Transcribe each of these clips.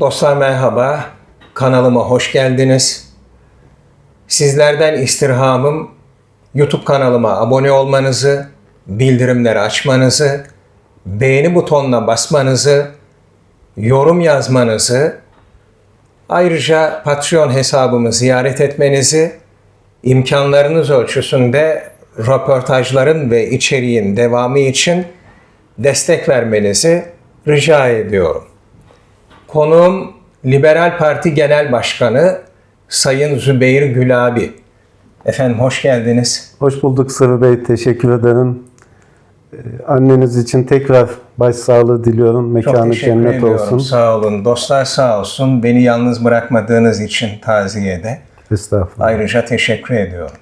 Dostlar merhaba, kanalıma hoş geldiniz. Sizlerden istirhamım YouTube kanalıma abone olmanızı, bildirimleri açmanızı, beğeni butonuna basmanızı, yorum yazmanızı, ayrıca Patreon hesabımı ziyaret etmenizi, imkanlarınız ölçüsünde röportajların ve içeriğin devamı için destek vermenizi rica ediyorum. Konuğum Liberal Parti Genel Başkanı Sayın Zübeyir Gülabi. Efendim hoş geldiniz. Hoş bulduk Sıvı Bey. Teşekkür ederim. Ee, Anneniz için tekrar başsağlığı diliyorum. Çok Mekanı teşekkür cennet ediyorum. olsun. Sağ olun. Dostlar sağ olsun. Beni yalnız bırakmadığınız için taziyede. Estağfurullah. Ayrıca teşekkür ediyorum.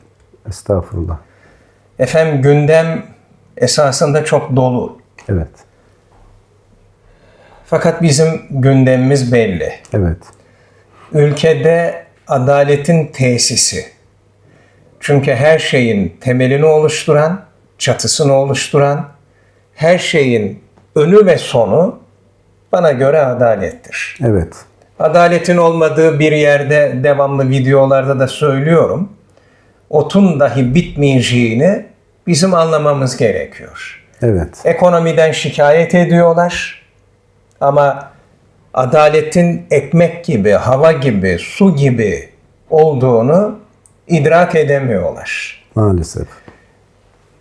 Estağfurullah. Efendim gündem esasında çok dolu. Evet. Fakat bizim gündemimiz belli. Evet. Ülkede adaletin tesisi. Çünkü her şeyin temelini oluşturan, çatısını oluşturan, her şeyin önü ve sonu bana göre adalettir. Evet. Adaletin olmadığı bir yerde devamlı videolarda da söylüyorum. Otun dahi bitmeyeceğini bizim anlamamız gerekiyor. Evet. Ekonomiden şikayet ediyorlar ama adaletin ekmek gibi, hava gibi, su gibi olduğunu idrak edemiyorlar. Maalesef.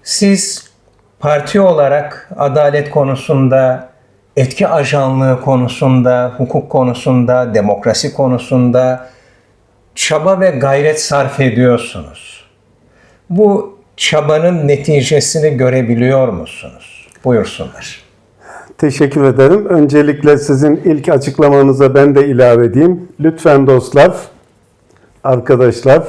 Siz parti olarak adalet konusunda, etki ajanlığı konusunda, hukuk konusunda, demokrasi konusunda çaba ve gayret sarf ediyorsunuz. Bu çabanın neticesini görebiliyor musunuz? Buyursunlar. Teşekkür ederim. Öncelikle sizin ilk açıklamanıza ben de ilave edeyim. Lütfen dostlar, arkadaşlar,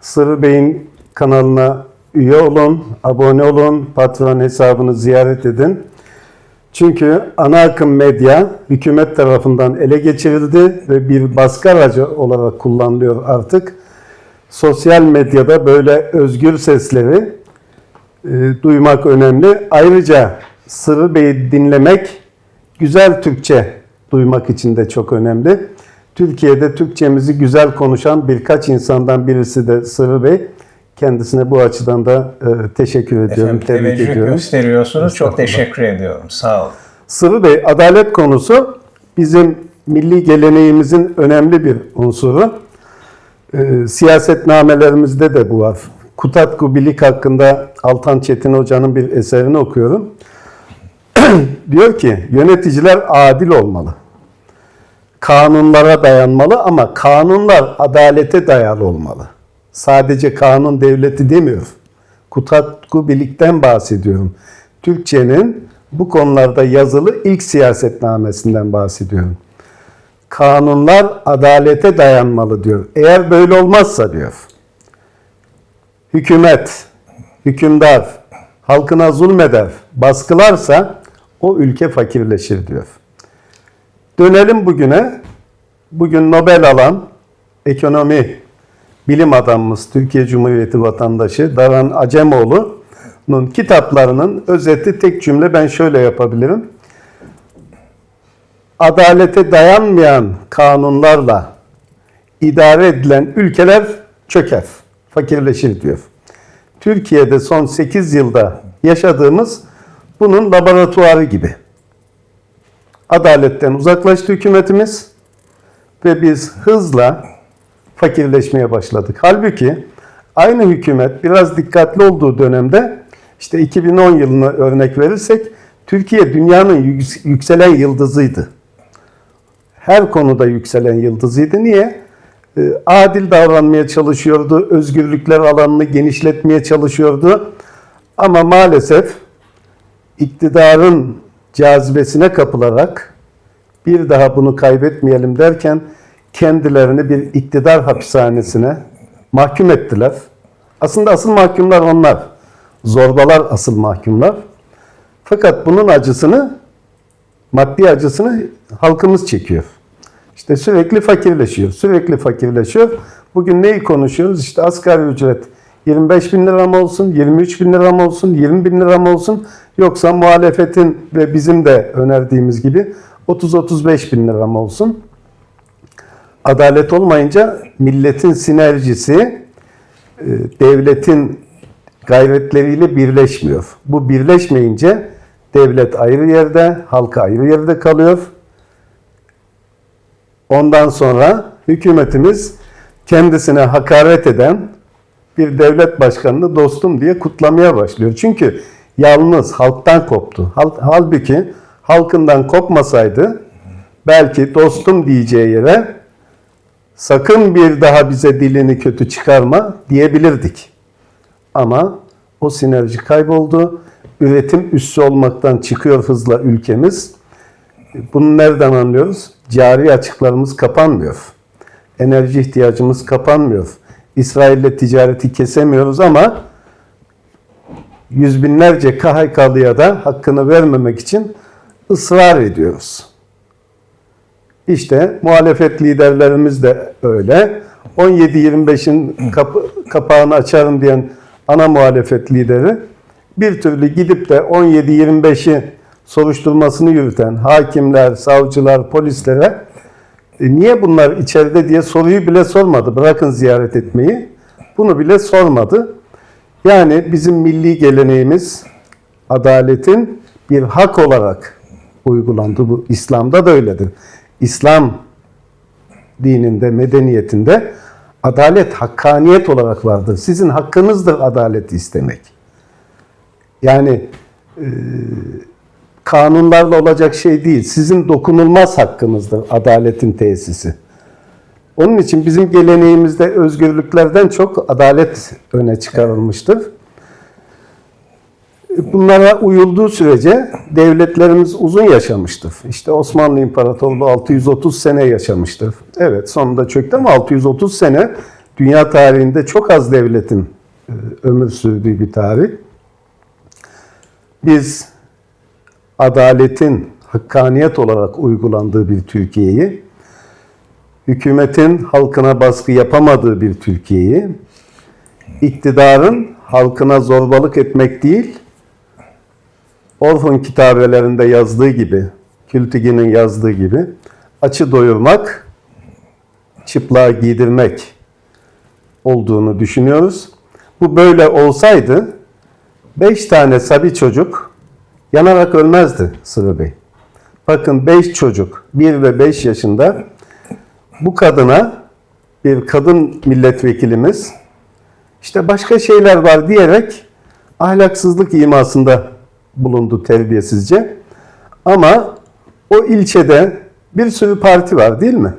Sırrı Bey'in kanalına üye olun, abone olun, patron hesabını ziyaret edin. Çünkü ana akım medya hükümet tarafından ele geçirildi ve bir baskı aracı olarak kullanılıyor artık. Sosyal medyada böyle özgür sesleri e, duymak önemli. Ayrıca Sırrı Bey'i dinlemek, güzel Türkçe duymak için de çok önemli. Türkiye'de Türkçemizi güzel konuşan birkaç insandan birisi de Sırrı Bey. Kendisine bu açıdan da e, teşekkür ediyorum, Efendim tebrik ediyorum. gösteriyorsunuz. Çok teşekkür ediyorum. Sağ olun. Sırrı Bey, adalet konusu bizim milli geleneğimizin önemli bir unsuru. Ee, siyasetnamelerimizde de bu var. Kutatku Bilik hakkında Altan Çetin Hoca'nın bir eserini okuyorum. Diyor ki yöneticiler adil olmalı. Kanunlara dayanmalı ama kanunlar adalete dayalı olmalı. Sadece kanun devleti demiyor. Kutatku Bilik'ten bahsediyorum. Türkçenin bu konularda yazılı ilk siyasetnamesinden bahsediyorum. Kanunlar adalete dayanmalı diyor. Eğer böyle olmazsa diyor. Hükümet, hükümdar halkına zulmeder, baskılarsa o ülke fakirleşir diyor. Dönelim bugüne. Bugün Nobel alan ekonomi bilim adamımız, Türkiye Cumhuriyeti vatandaşı Daran Acemoğlu'nun kitaplarının özeti tek cümle ben şöyle yapabilirim. Adalete dayanmayan kanunlarla idare edilen ülkeler çöker, fakirleşir diyor. Türkiye'de son 8 yılda yaşadığımız bunun laboratuvarı gibi. Adaletten uzaklaştı hükümetimiz ve biz hızla fakirleşmeye başladık. Halbuki aynı hükümet biraz dikkatli olduğu dönemde işte 2010 yılını örnek verirsek Türkiye dünyanın yük- yükselen yıldızıydı. Her konuda yükselen yıldızıydı. Niye? Ee, Adil davranmaya çalışıyordu, özgürlükler alanını genişletmeye çalışıyordu. Ama maalesef iktidarın cazibesine kapılarak bir daha bunu kaybetmeyelim derken kendilerini bir iktidar hapishanesine mahkum ettiler. Aslında asıl mahkumlar onlar. Zorbalar asıl mahkumlar. Fakat bunun acısını, maddi acısını halkımız çekiyor. İşte sürekli fakirleşiyor, sürekli fakirleşiyor. Bugün neyi konuşuyoruz? İşte asgari ücret 25 bin lira mı olsun, 23 bin lira mı olsun, 20 bin lira mı olsun? Yoksa muhalefetin ve bizim de önerdiğimiz gibi 30-35 bin lira mı olsun? adalet olmayınca milletin sinerjisi e, devletin gayretleriyle birleşmiyor. Bu birleşmeyince devlet ayrı yerde, halk ayrı yerde kalıyor. Ondan sonra hükümetimiz kendisine hakaret eden bir devlet başkanını dostum diye kutlamaya başlıyor. Çünkü yalnız halktan koptu. Hal- Halbuki halkından kopmasaydı belki dostum diyeceği yere sakın bir daha bize dilini kötü çıkarma diyebilirdik. Ama o sinerji kayboldu. Üretim üssü olmaktan çıkıyor hızla ülkemiz. Bunu nereden anlıyoruz? Cari açıklarımız kapanmıyor. Enerji ihtiyacımız kapanmıyor. İsrail'le ticareti kesemiyoruz ama yüz binlerce KHK'lıya da hakkını vermemek için ısrar ediyoruz. İşte muhalefet liderlerimiz de öyle. 17-25'in kapı, kapağını açarım diyen ana muhalefet lideri bir türlü gidip de 17-25'i soruşturmasını yürüten hakimler, savcılar, polislere e, niye bunlar içeride diye soruyu bile sormadı. Bırakın ziyaret etmeyi. Bunu bile sormadı. Yani bizim milli geleneğimiz adaletin bir hak olarak uygulandı. Bu İslam'da da öyledir. İslam dininde, medeniyetinde adalet hakkaniyet olarak vardır. Sizin hakkınızdır adaleti istemek. Yani e, kanunlarla olacak şey değil. Sizin dokunulmaz hakkınızdır adaletin tesisi. Onun için bizim geleneğimizde özgürlüklerden çok adalet öne çıkarılmıştır. Bunlara uyulduğu sürece devletlerimiz uzun yaşamıştır. İşte Osmanlı İmparatorluğu 630 sene yaşamıştır. Evet sonunda çöktü ama 630 sene dünya tarihinde çok az devletin e, ömür sürdüğü bir tarih. Biz adaletin hakkaniyet olarak uygulandığı bir Türkiye'yi, hükümetin halkına baskı yapamadığı bir Türkiye'yi, iktidarın halkına zorbalık etmek değil, Orhun kitabelerinde yazdığı gibi, Kültigi'nin yazdığı gibi, açı doyurmak, çıplığa giydirmek olduğunu düşünüyoruz. Bu böyle olsaydı, beş tane sabi çocuk yanarak ölmezdi Sırrı Bey. Bakın 5 çocuk 1 ve 5 yaşında bu kadına bir kadın milletvekilimiz işte başka şeyler var diyerek ahlaksızlık imasında bulundu terbiyesizce. Ama o ilçede bir sürü parti var değil mi?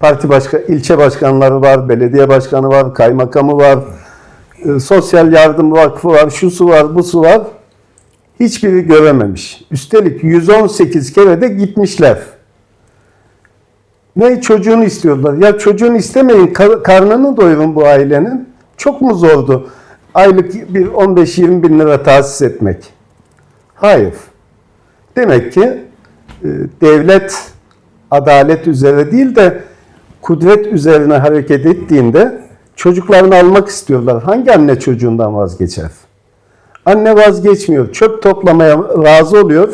Parti başka, ilçe başkanları var, belediye başkanı var, kaymakamı var, e, sosyal yardım vakfı var, şusu var, busu var. Hiçbiri görememiş. Üstelik 118 kere de gitmişler. Ne çocuğunu istiyorlar? Ya çocuğunu istemeyin, kar- karnını doyurun bu ailenin. Çok mu zordu aylık bir 15-20 bin lira tahsis etmek? Hayır. Demek ki e, devlet adalet üzere değil de kudret üzerine hareket ettiğinde çocuklarını almak istiyorlar. Hangi anne çocuğundan vazgeçer? Anne vazgeçmiyor. Çöp toplamaya razı oluyor.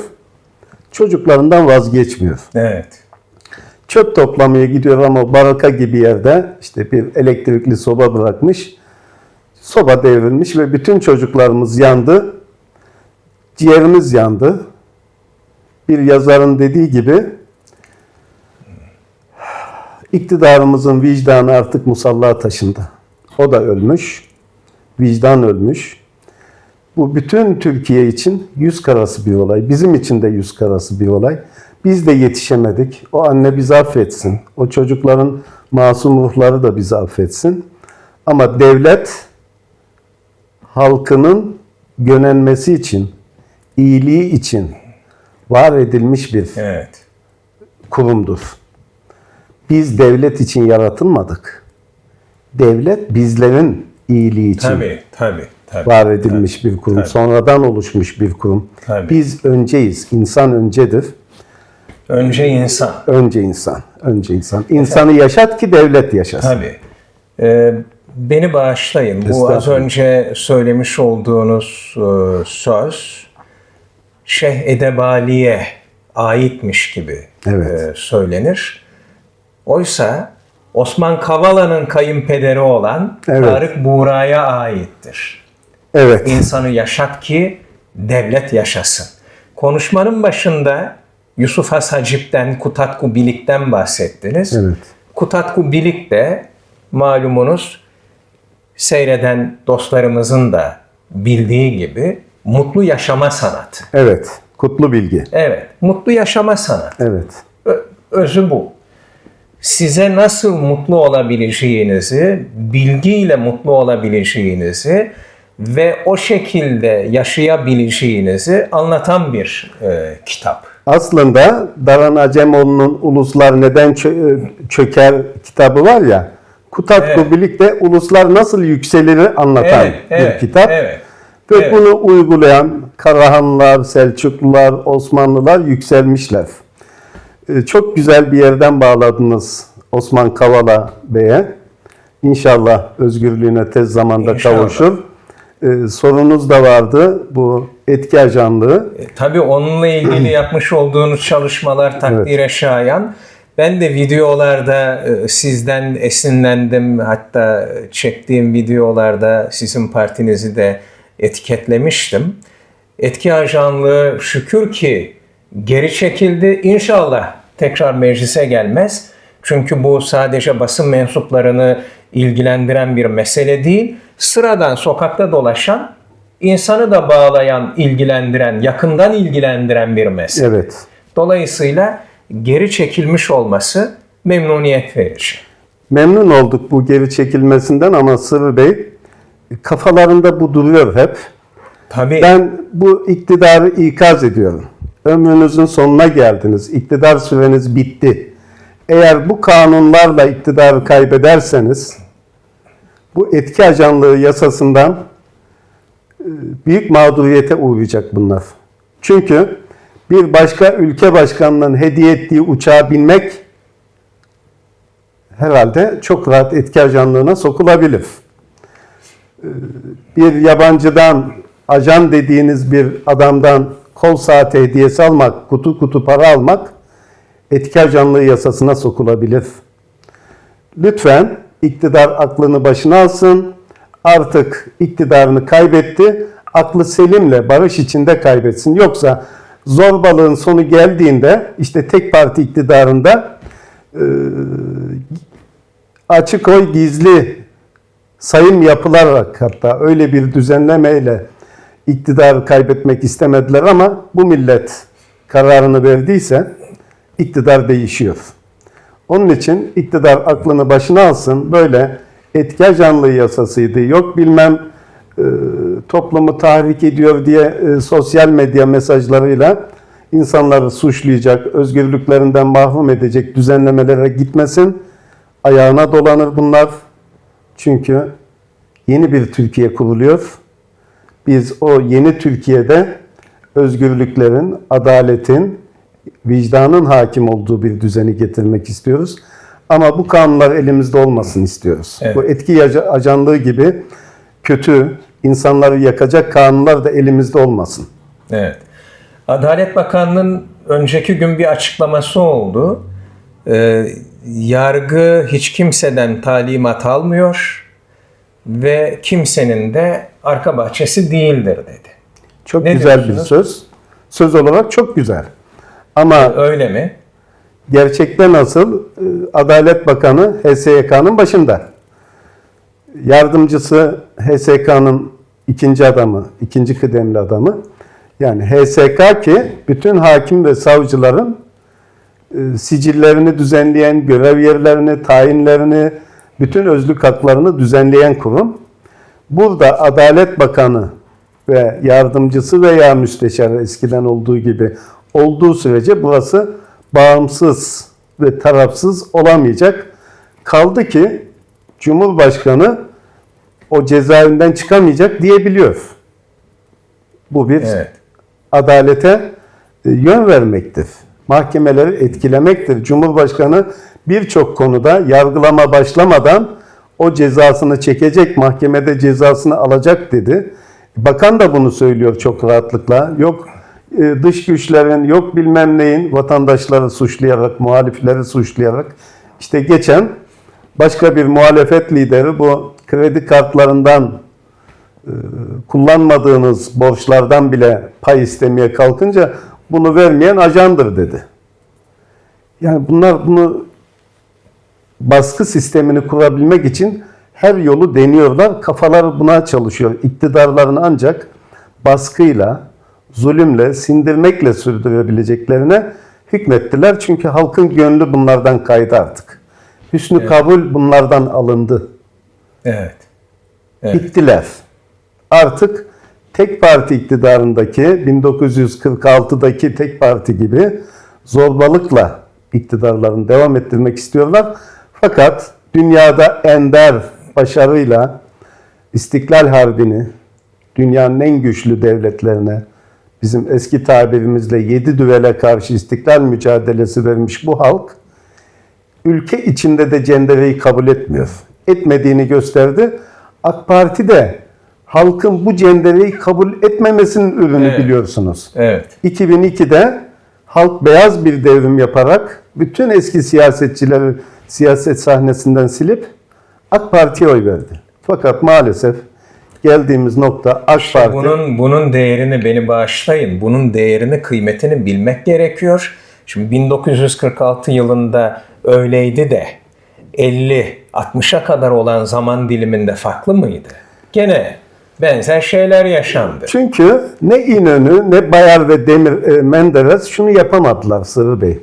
Çocuklarından vazgeçmiyor. Evet. Çöp toplamaya gidiyor ama baraka gibi yerde işte bir elektrikli soba bırakmış. Soba devrilmiş ve bütün çocuklarımız yandı. Ciğerimiz yandı. Bir yazarın dediği gibi iktidarımızın vicdanı artık musalla taşındı. O da ölmüş. Vicdan ölmüş. Bu bütün Türkiye için yüz karası bir olay. Bizim için de yüz karası bir olay. Biz de yetişemedik. O anne bizi affetsin. O çocukların masum ruhları da bizi affetsin. Ama devlet halkının gönenmesi için, iyiliği için var edilmiş bir Evet. kurumdur. Biz devlet için yaratılmadık. Devlet bizlerin iyiliği için Tabii, tabii, tabii. var edilmiş bir kurum. tabii. Sonradan oluşmuş bir kurum. Tabii. Biz önceyiz. İnsan öncedir. Önce insan. Önce insan. Önce insan. İnsanı yaşat ki devlet yaşasın. Tabii. Ee, beni bağışlayın. Bu az önce söylemiş olduğunuz e, söz Şeyh Edebali'ye aitmiş gibi Evet. e, söylenir. Oysa Osman Kavala'nın kayınpederi olan Evet. Tarık Buğra'ya aittir. Evet. İnsanı yaşat ki devlet yaşasın. Konuşmanın başında Yusuf Has Hacip'ten, Kutatku Bilik'ten bahsettiniz. Evet. Kutatku Bilik de malumunuz seyreden dostlarımızın da bildiği gibi mutlu yaşama sanatı. Evet. Kutlu bilgi. Evet, mutlu yaşama sanatı. Evet. Ö- özü bu. Size nasıl mutlu olabileceğinizi, bilgiyle mutlu olabileceğinizi ve o şekilde yaşayabileceğinizi anlatan bir e, kitap. Aslında Daran Acemoğlu'nun Uluslar Neden Çö- Çöker kitabı var ya, Kutatku Evet. birlikte uluslar nasıl yükselir anlatan Evet, bir evet, kitap. evet. Ve evet. bunu uygulayan Karahanlılar, Selçuklular, Osmanlılar yükselmişler. Ee, Çok güzel bir yerden bağladınız Osman Kavala Bey'e. İnşallah özgürlüğüne tez zamanda İnşallah. kavuşur. Ee, sorunuz da vardı bu etki ajanlığı. E, Tabii onunla ilgili yapmış olduğunuz çalışmalar takdire şayan. Ben de videolarda e, sizden esinlendim. Hatta çektiğim videolarda sizin partinizi de etiketlemiştim. Etki ajanlığı şükür ki geri çekildi. İnşallah tekrar meclise gelmez. Çünkü bu sadece basın mensuplarını ilgilendiren bir mesele değil. Sıradan sokakta dolaşan, insanı da bağlayan, ilgilendiren, yakından ilgilendiren bir mesele. Evet. Dolayısıyla geri çekilmiş olması memnuniyet verici. Memnun olduk bu geri çekilmesinden ama Sırrı Bey kafalarında bu duruyor hep. Tabii Ben bu iktidarı ikaz ediyorum. Ömrünüzün sonuna geldiniz. İktidar süreniz bitti. Eğer bu kanunlarla iktidarı kaybederseniz bu etki ajanlığı yasasından e, büyük mağduriyete uğrayacak bunlar. Çünkü bir başka ülke başkanının hediye ettiği uçağa binmek herhalde çok rahat etki ajanlığına sokulabilir. Ee, Bir yabancıdan ajan dediğiniz bir adamdan kol saati hediyesi almak, kutu kutu para almak etki ajanlığı yasasına sokulabilir. Lütfen iktidar aklını başına alsın. Artık iktidarını kaybetti. Aklı selimle barış içinde kaybetsin. Yoksa zorbalığın sonu geldiğinde işte tek parti iktidarında e, açık oy gizli sayım yapılarak hatta öyle bir düzenlemeyle iktidarı kaybetmek istemediler ama bu millet kararını verdiyse iktidar değişiyor. Onun için iktidar aklını başına alsın. Böyle etki ajanlığı yasasıydı. Yok bilmem e, toplumu tahrik ediyor diye e, sosyal medya mesajlarıyla insanları suçlayacak, özgürlüklerinden mahrum edecek düzenlemelere gitmesin. Ayağına dolanır bunlar. Çünkü yeni bir Türkiye kuruluyor. Biz o yeni Türkiye'de özgürlüklerin, adaletin, vicdanın hakim olduğu bir düzeni getirmek istiyoruz. Ama bu kanunlar elimizde olmasın istiyoruz. Evet. Bu etki ajanlığı gibi kötü, insanları yakacak kanunlar da elimizde olmasın. Evet. Adalet Bakanlığı'nın önceki gün bir açıklaması oldu. Ee, yargı hiç kimseden talimat almıyor ve kimsenin de arka bahçesi değildir dedi. Çok Ne güzel bir söz. Söz olarak çok güzel. Ama Öyle mi? gerçekte nasıl? Ee, Adalet Bakanı HSYK'nın başında. Yardımcısı HSK'nın ikinci adamı, ikinci kıdemli adamı. Yani HSK ki bütün hakim ve savcıların e, sicillerini düzenleyen, görev yerlerini, tayinlerini, bütün özlük haklarını düzenleyen kurum. Burada Adalet Bakanı ve yardımcısı veya müsteşarı eskiden olduğu gibi olduğu sürece burası bağımsız ve tarafsız olamayacak. Kaldı ki Cumhurbaşkanı o cezaevinden çıkamayacak diyebiliyor. Bu bir Evet. adalete e, yön vermektir. Mahkemeleri etkilemektir. Cumhurbaşkanı birçok konuda yargılama başlamadan o cezasını çekecek, mahkemede cezasını alacak dedi. Bakan da bunu söylüyor çok rahatlıkla. Yok dış güçlerin, yok bilmem neyin vatandaşları suçlayarak, muhalifleri suçlayarak. İşte geçen başka bir muhalefet lideri bu kredi kartlarından e, kullanmadığınız borçlardan bile pay istemeye kalkınca bunu vermeyen ajandır dedi. Yani bunlar bunu baskı sistemini kurabilmek için her yolu deniyorlar. Kafaları buna çalışıyor. İktidarlarını ancak baskıyla, zulümle, sindirmekle sürdürebileceklerine hükmettiler. Çünkü halkın gönlü bunlardan kaydı artık. Hüsnü kabul bunlardan alındı. Evet. Evet. Bittiler. Artık tek parti iktidarındaki 1946'daki tek parti gibi zorbalıkla iktidarlarını devam ettirmek istiyorlar. Fakat dünyada ender başarıyla İstiklal Harbi'ni dünyanın en güçlü devletlerine bizim eski tabirimizle yedi düvele karşı istiklal mücadelesi vermiş bu halk ülke içinde de cendereyi kabul etmiyor. Etmediğini gösterdi. AK Parti de halkın bu cendereyi kabul etmemesinin ürünü Evet. biliyorsunuz. Evet. 2002'de halk beyaz bir devrim yaparak bütün eski siyasetçileri siyaset sahnesinden silip AK Parti'ye oy verdi. Fakat maalesef geldiğimiz nokta AK Parti Bunun bunun değerini beni bağışlayın. Bunun değerini, kıymetini bilmek gerekiyor. Şimdi 1946 yılında öyleydi de 50 60'a kadar olan zaman diliminde farklı mıydı? Gene benzer şeyler yaşandı. Çünkü ne İnönü ne Bayar ve Demir e, Menderes şunu yapamadılar Sırrı Bey.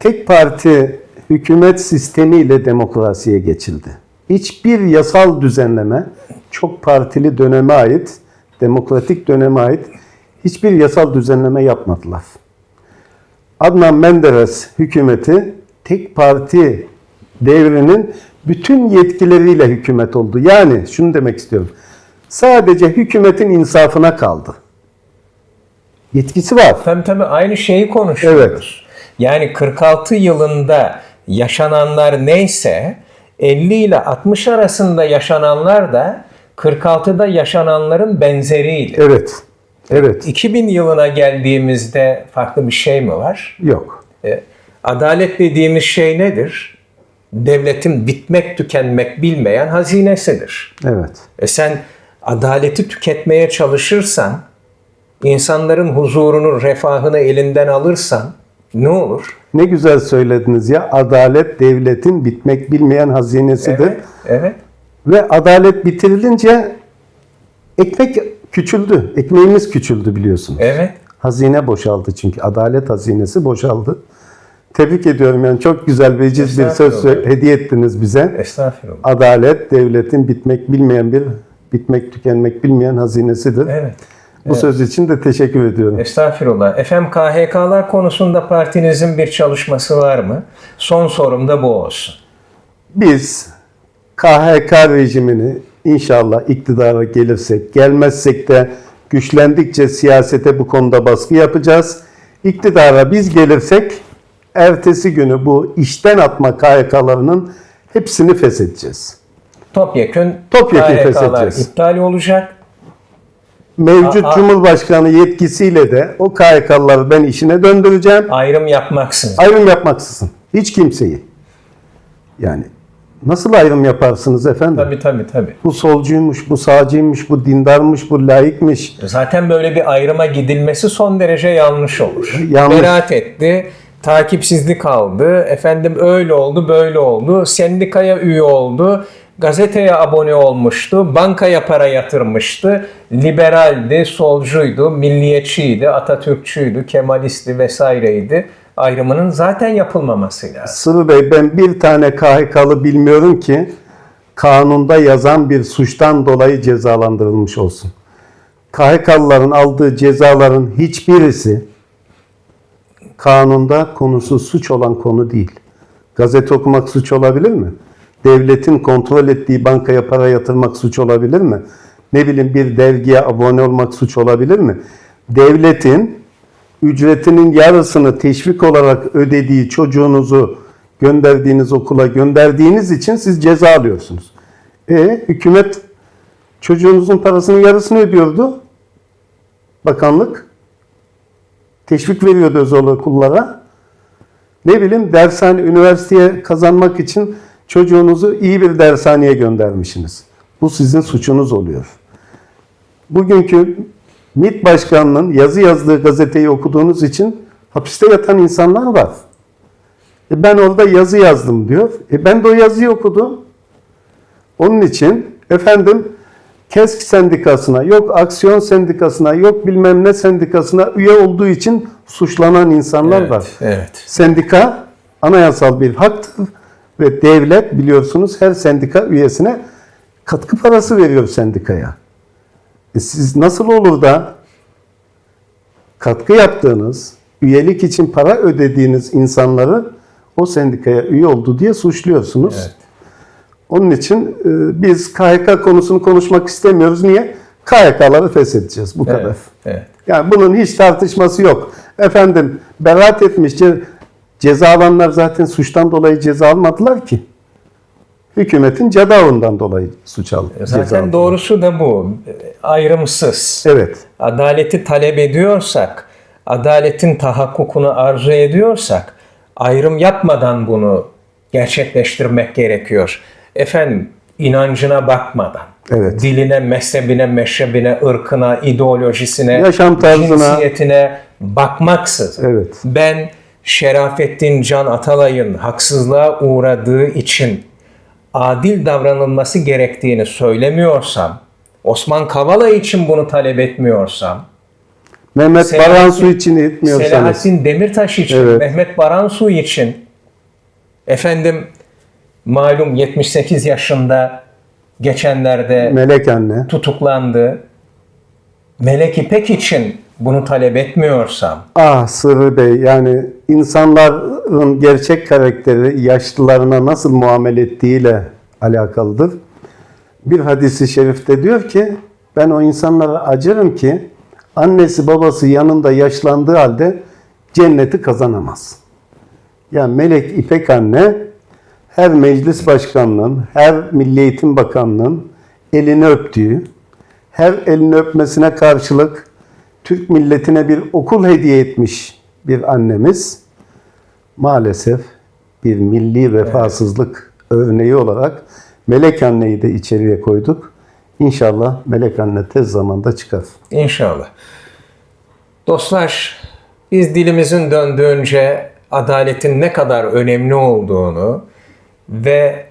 Tek parti hükümet sistemiyle demokrasiye geçildi. Hiçbir yasal düzenleme çok partili döneme ait, demokratik döneme ait hiçbir yasal düzenleme yapmadılar. Adnan Menderes hükümeti tek parti devrinin bütün yetkileriyle hükümet oldu. Yani şunu demek istiyorum. Sadece hükümetin insafına kaldı. Yetkisi var. Tabii tabii aynı şeyi konuşuyoruz. Yani 46 yılında yaşananlar neyse 50 ile 60 arasında yaşananlar da 46'da yaşananların benzeriydi. Evet. Evet. 2000 yılına geldiğimizde farklı bir şey mi var? Yok. E, adalet dediğimiz şey nedir? Devletin bitmek tükenmek bilmeyen hazinesidir. Evet. E sen adaleti tüketmeye çalışırsan, insanların huzurunu, refahını elinden alırsan ne olur? Ne güzel söylediniz ya. Adalet devletin bitmek bilmeyen hazinesidir. Evet, evet. Ve adalet bitirilince ekmek küçüldü. Ekmeğimiz küçüldü biliyorsunuz. Evet. Hazine boşaldı çünkü. Adalet hazinesi boşaldı. Tebrik ediyorum yani çok güzel veciz bir söz hediye ettiniz bize. Estağfurullah. Adalet devletin bitmek bilmeyen bir bitmek tükenmek bilmeyen hazinesidir. Evet. Bu söz için de teşekkür ediyorum. Estağfurullah. Efendim KHK'lar konusunda partinizin bir çalışması var mı? Son sorum da bu olsun. Biz KHK rejimini inşallah iktidara gelirsek, gelmezsek de güçlendikçe siyasete bu konuda baskı yapacağız. İktidara biz gelirsek ertesi günü bu işten atma KHK'larının hepsini feshedeceğiz. Topyekün, Topyekün KHK'lar iptal olacak. Mevcut aa. Cumhurbaşkanı yetkisiyle de o KHK'ları ben işine döndüreceğim. Ayrım yapmaksızın. Ayrım yapmaksızın. Hiç kimseyi. Yani nasıl ayrım yaparsınız efendim? Tabii tabii tabii. Bu solcuymuş, bu sağcıymış, bu dindarmış, bu laikmiş. Zaten böyle bir ayrıma gidilmesi son derece yanlış olur. Yanlış. Beraat etti, takipsizlik aldı, efendim öyle oldu, böyle oldu, sendikaya üye oldu, gazeteye abone olmuştu, bankaya para yatırmıştı, liberaldi, solcuydu, milliyetçiydi, Atatürkçüydü, Kemalisti vesaireydi. Ayrımının zaten yapılmaması lazım. Sırrı Bey ben bir tane KHK'lı bilmiyorum ki kanunda yazan bir suçtan dolayı cezalandırılmış olsun. KHK'lıların aldığı cezaların hiçbirisi kanunda konusu suç olan konu değil. Gazete okumak suç olabilir mi? Devletin kontrol ettiği bankaya para yatırmak suç olabilir mi? Ne bileyim bir dergiye abone olmak suç olabilir mi? Devletin ücretinin yarısını teşvik olarak ödediği çocuğunuzu gönderdiğiniz okula gönderdiğiniz için siz ceza alıyorsunuz. E hükümet çocuğunuzun parasının yarısını ödüyordu. Bakanlık teşvik veriyordu özel okullara. Ne bileyim dershane, üniversiteye kazanmak için Çocuğunuzu iyi bir dershaneye göndermişsiniz. Bu sizin suçunuz oluyor. Bugünkü MİT Başkanı'nın yazı yazdığı gazeteyi okuduğunuz için hapiste yatan insanlar var. E ben orada yazı yazdım diyor. E ben de o yazıyı okudum. Onun için efendim KESK sendikasına, yok aksiyon sendikasına, yok bilmem ne sendikasına üye olduğu için suçlanan insanlar Evet, var. evet. Sendika anayasal bir haktır ve devlet biliyorsunuz her sendika üyesine katkı parası veriyor sendikaya. E siz nasıl olur da katkı yaptığınız, üyelik için para ödediğiniz insanları o sendikaya üye oldu diye suçluyorsunuz. Evet. Onun için e, biz KHK konusunu konuşmak istemiyoruz. Niye? KHK'ları feshedeceğiz bu kadar. Evet, evet. Yani bunun hiç tartışması yok. Efendim beraat etmiş ce- ceza alanlar zaten suçtan dolayı ceza almadılar ki. Hükümetin cedavından dolayı suç aldı. ceza Zaten aldılar. doğrusu da bu. Ayrımsız. Evet. Adaleti talep ediyorsak, adaletin tahakkukunu arzu ediyorsak, ayrım yapmadan bunu gerçekleştirmek gerekiyor. Efendim, inancına bakmadan, Evet. diline, mezhebine, meşrebine, ırkına, ideolojisine, Yaşam tarzına. cinsiyetine bakmaksızın Evet. ben Şerafettin Can Atalay'ın haksızlığa uğradığı için adil davranılması gerektiğini söylemiyorsam, Osman Kavala için bunu talep etmiyorsam, Mehmet Selahattin- Baransu için etmiyorsanız. Selahattin Demirtaş için, Evet. Mehmet Baransu için, efendim malum 78 yaşında geçenlerde Melek anne. tutuklandı. Melek İpek için bunu talep etmiyorsam, Ah Sırrı Bey yani insanların gerçek karakteri yaşlılarına nasıl muamele ettiğiyle alakalıdır. Bir hadisi şerifte diyor ki ben o insanlara acırım ki annesi babası yanında yaşlandığı halde cenneti kazanamaz. Yani Melek İpek anne her meclis başkanının, her Milli Eğitim Bakanlığı'nın elini öptüğü, her elini öpmesine karşılık Türk milletine bir okul hediye etmiş bir annemiz maalesef bir milli vefasızlık örneği olarak Melek Anne'yi de içeriye koyduk. İnşallah Melek Anne tez zamanda çıkar. İnşallah. Dostlar, biz dilimizin döndüğünce adaletin ne kadar önemli olduğunu ve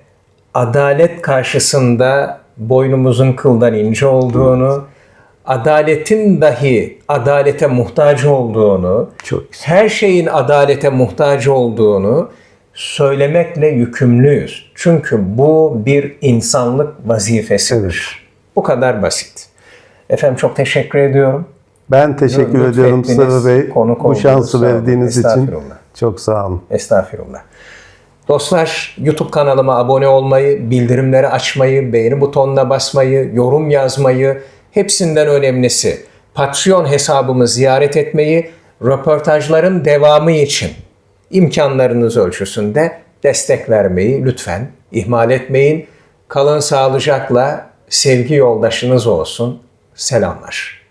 adalet karşısında boynumuzun kıldan ince olduğunu, adaletin dahi adalete muhtaç olduğunu, Çok güzel. her şeyin adalete muhtaç olduğunu söylemekle yükümlüyüz. Çünkü bu bir insanlık vazifesidir. Bu kadar basit. Efendim çok teşekkür ediyorum. Ben teşekkür Lütfettiniz, ediyorum Sırrı Bey. konuk Bu şansı verdiğiniz için Estağfurullah. çok sağ olun. Estağfirullah. Dostlar YouTube kanalıma abone olmayı, bildirimleri açmayı, beğeni butonuna basmayı, yorum yazmayı, hepsinden önemlisi Patreon hesabımı ziyaret etmeyi, röportajların devamı için imkanlarınız ölçüsünde destek vermeyi lütfen ihmal etmeyin. Kalın sağlıcakla sevgi yoldaşınız olsun. Selamlar.